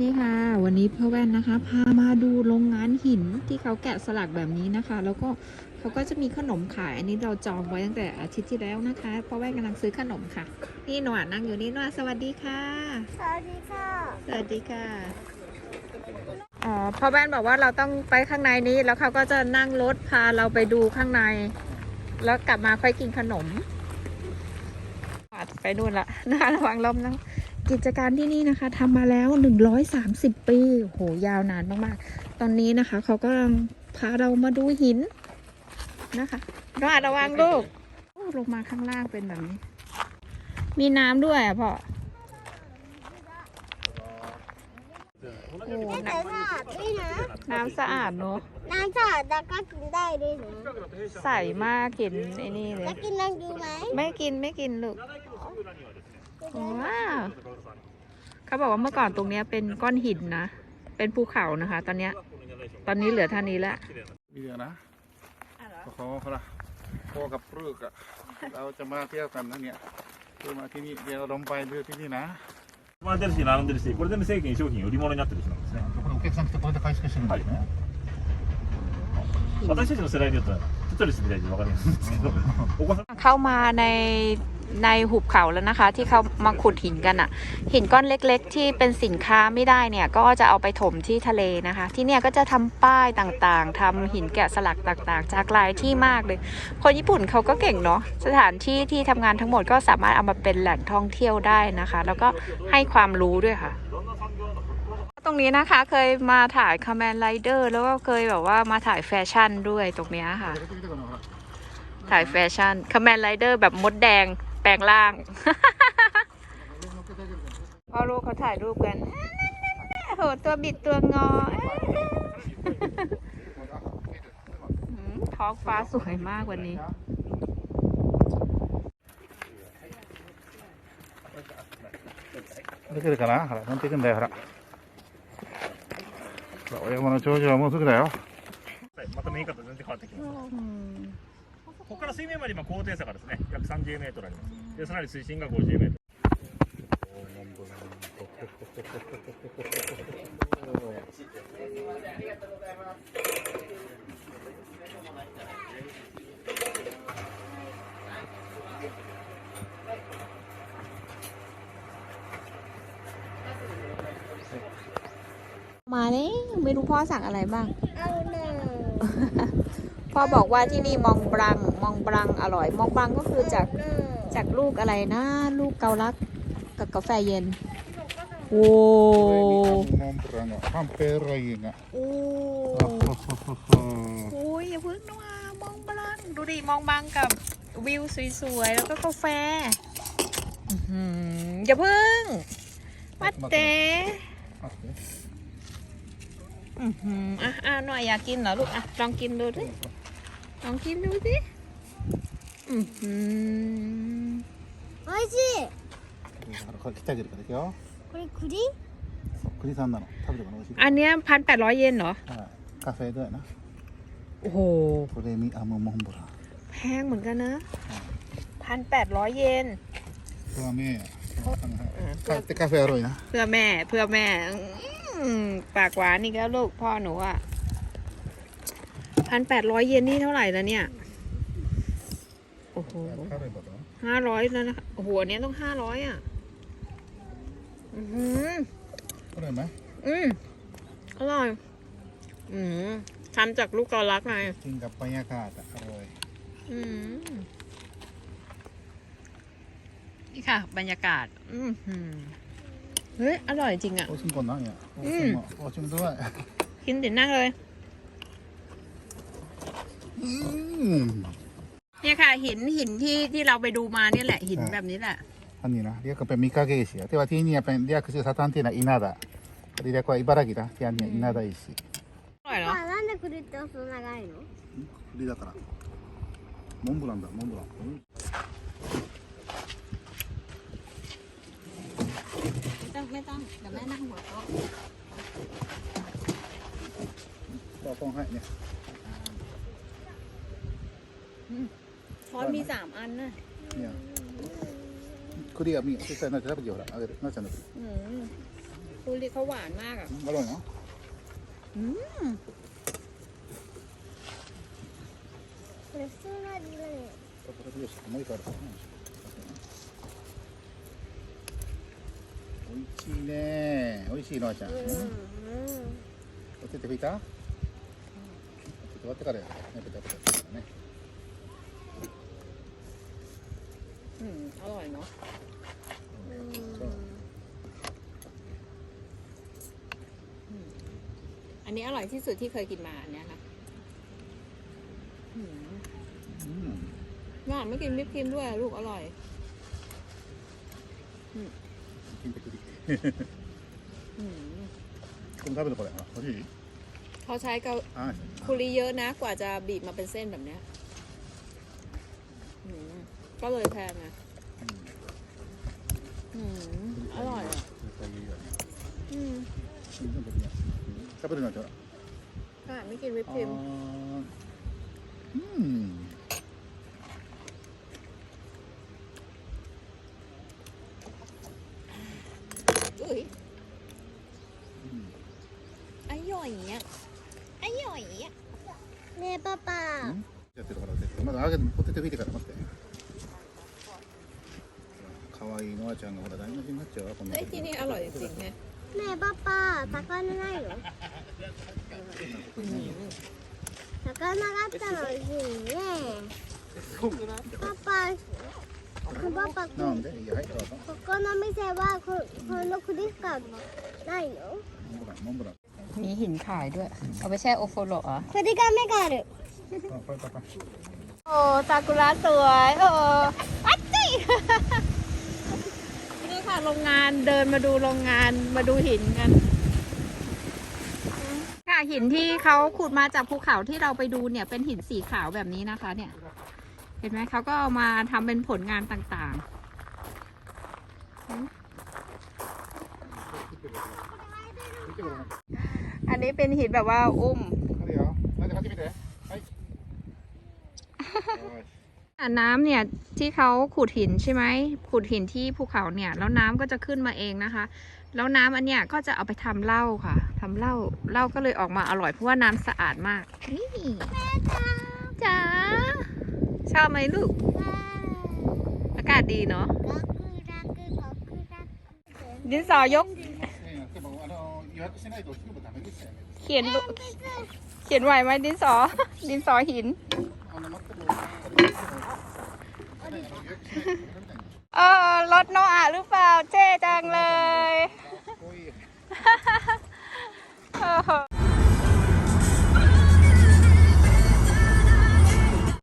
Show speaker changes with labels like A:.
A: นี่ค่ะ วันนี้พ่อแว่นนะคะพามาดูโรงงานหินที่เขาแกะสลักแบบนี้นะคะ แล้วก็เขาก็จะมีขนมขายอันนี้เราจองไว้ตั้งแต่อาทิตย์ที่แล้วนะคะพ่อแว่นกำลังซื้อขนมค่ะ นี่หนวดนั่งอยู่นี่หนวดสวัสดีค่ะ
B: สวัสดีค่ะ
A: สวัสดีค่ะอ๋อพ่อแว่นบอกว่าเราต้องไปข้างในนี้แล้วเขาก็จะนั่งรถพาเราไปดูข้างใน แล้วกลับมาค่อยกินขนมไปนู่นละน่าระวังลมนะ กิจการที่นี่นะคะทำมาแล้ว 130 ปีโอ้โหยาวนานมากๆ ตอนนี้นะคะ เขาก็พาเรามาดูหินนะคะระวังระวังลูกโอ้ลงมาข้างล่างเป็นแบบนี้ มีน้ำด้วยอะพ่อโอ้
B: แต่
A: น้
B: สะอาดด้วยนะำ
A: น้ำสะอาดเนอะ
B: น้ำสะอาดแล้วก็กินได้ด้วยนะ
A: ใสมากเห็นไอ้นี่เลย
B: แล้วกินลองดูไหม
A: ไม่กินไม่กินลูกว้าว เขาบอกว่าเมื่อก่อนตรงเนี้ยเป็นก้อนหินนะ เป็นภูเขานะคะ ตอนเนี้ย ตอนนี้เหลือเท่านี้แล้ว
C: มีเดียวนะเขาเขาละพ่อกับลูกอะเราจะมาเที่ยวกันนะเนี่ยคือมาที่นี่เดี๋ยวเราลงไปดูที่นี่นะ
D: 並んでるし並んでるしこれ全部正規に商品売り物になってる人なんですね
C: これお客さん来てこれで回収してるんですね、
D: 私たちの世代で言うと テトリスみたいに分かりやすいんですけどお子さん
A: เข้ามาในในหุบเขาแล้วนะคะ ที่เขามาขุดหินกันอะ่ะ หินก้อนเล็กๆ ที่เป็นสินค้าไม่ได้เนี่ย ก็จะเอาไปถมที่ทะเลนะคะ ที่เนี่ยก็จะทำป้ายต่างๆทำหินแกะสลักต่างๆ จากหลายที่มากเลย คนญี่ปุ่นเขาก็เก่งเนาะสถานที่ที่ทำงานทั้งหมดก็สามารถเอามาเป็นแหล่งท่องเที่ยวได้นะคะ แล้วก็ให้ความรู้ด้วยค่ะ ตรงนี้นะคะเคยมาถ่ายค m ม n น Rider แล้วก็เคยแบบว่ามาถ่ายแฟชั่นด้วยตรงเนี้ยค่ะ
C: 出てきたかなほら
A: ถ่ายแฟชั่นค m ม n น Rider แบบมดแดงแปลงร่าง พ่อลูกเขาถ่ายรูปกันโหตัวบิดตัวงอหืมท้องฟ้าสวยมากวันนี้
C: 出てるかなほら乗っていくんだよほらほら お山の頂上はもうすぐだよ。
D: また見え方全然変わってきます。ここから水面まで今高低差がですね、約三十メートルあります。で、さらに水深が五十メートル。
A: ありがとうございます。 นี่ไม่รู้พ่อสั่งอะไรบ้าง
B: เอาหน่
A: พ่อบอกว่าที่นี่มองบรัง มองบรังอร่อย มองบรังก็คือจากจากลูกอะไรนะ ลูกเกาลัดกับกาแฟเย็นโอ้
C: Mombrano, Pampera Inga.
A: โอ้โหอย่าพึ่งนัวมองบรังดูดิมองบรังกับวิวสวยๆแล้วก็กาแฟอย่าพึ่งมาเต้ อื้อหืออ่ะอ่ะหน่อยอยากกินเหรอลูกอ่ะลองกินดูดิลองกินดูสิอือหือ
B: おいしい
C: これ切ってあげるからいくよ
B: これ栗
C: 栗さんなの食べても美味しい
A: อันเนี้ยพันแปดร้อยเยนเหรอ
C: はいカフェด้วยนะ
A: โอ้โห
C: これミアムモンブラン
A: แพงเหมือนกันนะพันแปดร้อยเยน
C: これはね
A: うん
C: 帰ってカフェやろうな
A: เพื่อแม่เพื่อแม่อืม ปากหวานนี่แล้วลูกพ่อหนูอะพันแปดร้อยเยนนี่เท่าไหร่แล้วเนี่ย โอ้โหห้าร้อยแล้วนะคะโอ้เนี้ยต้องห้าร้อยอะ อือร่อ
C: ยไหม
A: อืมอร่อย อืมทำจากลูกกอลักไง
C: กินกับบรรยากาศอร่อย
A: อืมนี่ค่ะ บรรยากาศ อืม เฮ้ย อร่อยจริงอ่ะ
C: おしんこなんやおしんもおしんどい
A: กินติดนั่งเลย
C: うん
A: เนี่ยค่ะ หินหินที่ที่เราไปดูมาเนี่ยแหละ หินแบบนี้แหละ
C: อันนี้นะเรียกกันเป็นมิกาเกะ石やではที่นี่เป็นเรียกคือสถานที่นะอินาดะเรียกว่าอิบารากินะที่อันนี้อินาดะ石
A: อร่อยเหรอ
B: あなんで栗って細長いの
C: 栗だからモンブランだモンブラン
A: ไม่ต้องเดี๋ยวแม่นั่งหัวโต๊ะก็
C: ต้องให้เนี่ย
A: ช้อนมีสามอันน่ะ
C: เนี่ยคุรีมีที่ใส่น่าจะได้ประโยชน์อะเออน่าจะนุก
A: อืมคุเรีเขาหวานมากอะ
C: อร่อยเนาะ
A: อืม
C: เรสซูน่าดีเลย ねおいしいのあちゃん、
B: うん
C: お手手拭いたちょっと終わってからやねペタペタペタね
A: อืมอร่อยเนาะ
C: そう
A: อันนี้อร่อยที่สุดที่เคยกินมาอันเนี้ยค่ะอืม
C: うん
A: หวานไม่กินวิปครีมด้วยลูกอร่อย
C: คุณข้า
A: เป็
C: นคนอะไรครับ
A: เขาที่เใช้เกา
C: อ่
A: คุรีเยอะนะ กว่าจะบีบมาเป็นเส้นแบบเนี้ยก็เลยแพงอะอร่อยอะอืม
C: ถ้นเป็
A: นแบบเนี้าเป็น
C: หน่
A: อยเถอะค่ะไม่กินวิ
B: ปครีม
C: やってるから絶対まだ揚げてポテト拭いてから待って可愛いノアちゃんがほら台無しになっちゃうわこんな
A: เอ้ยที่นี่อร่อยจริงๆเนี่ย
B: ねえパパ魚ないの
A: อืม
B: 魚があったら美味しいねパパパパこ
C: なんでいいよはいどうぞ
B: この店はここのクリスカないの
C: モンブランモンブラン
A: มีหินขายด้วย เอาไปแช่โอโฟโรเหรอ
B: これが目があ
A: โอ้ซากุระสวยโอ้อัจจินี่ค่ะโรงงานเดินมาดูโรงงานมาดูหินกัน ค่ะหินที่เขาขุดมาจากภูเขาที่เราไปดูเนี่ยเป็นหินสีขาวแบบนี้นะคะ เนี่ย เห็นไหมเขาก็เอามาทำเป็นผลงานต่างๆ อันนี้เป็นหินแบบว่าอุ้ม น้ำเนี่ยที่เขาขุดหินใช่ไหมขุดหินที่ภูเขาเนี่ย แล้วน้ำก็จะขึ้นมาเองนะคะ แล้วน้ำอันเนี้ยก็จะเอาไปทำเหล้าค่ะ ทำเหล้าเหล้าก็เลยออกมาอร่อยเพราะว่าน้ำสะอาดมาก นี่จ้าชอบไหมลูก อากาศดีเนาะดินสอยก เขียนเขียนไหวไหมดินสอ ดินสอหิน เออรถโนอาหรือเปล่าเจ๊จังเลย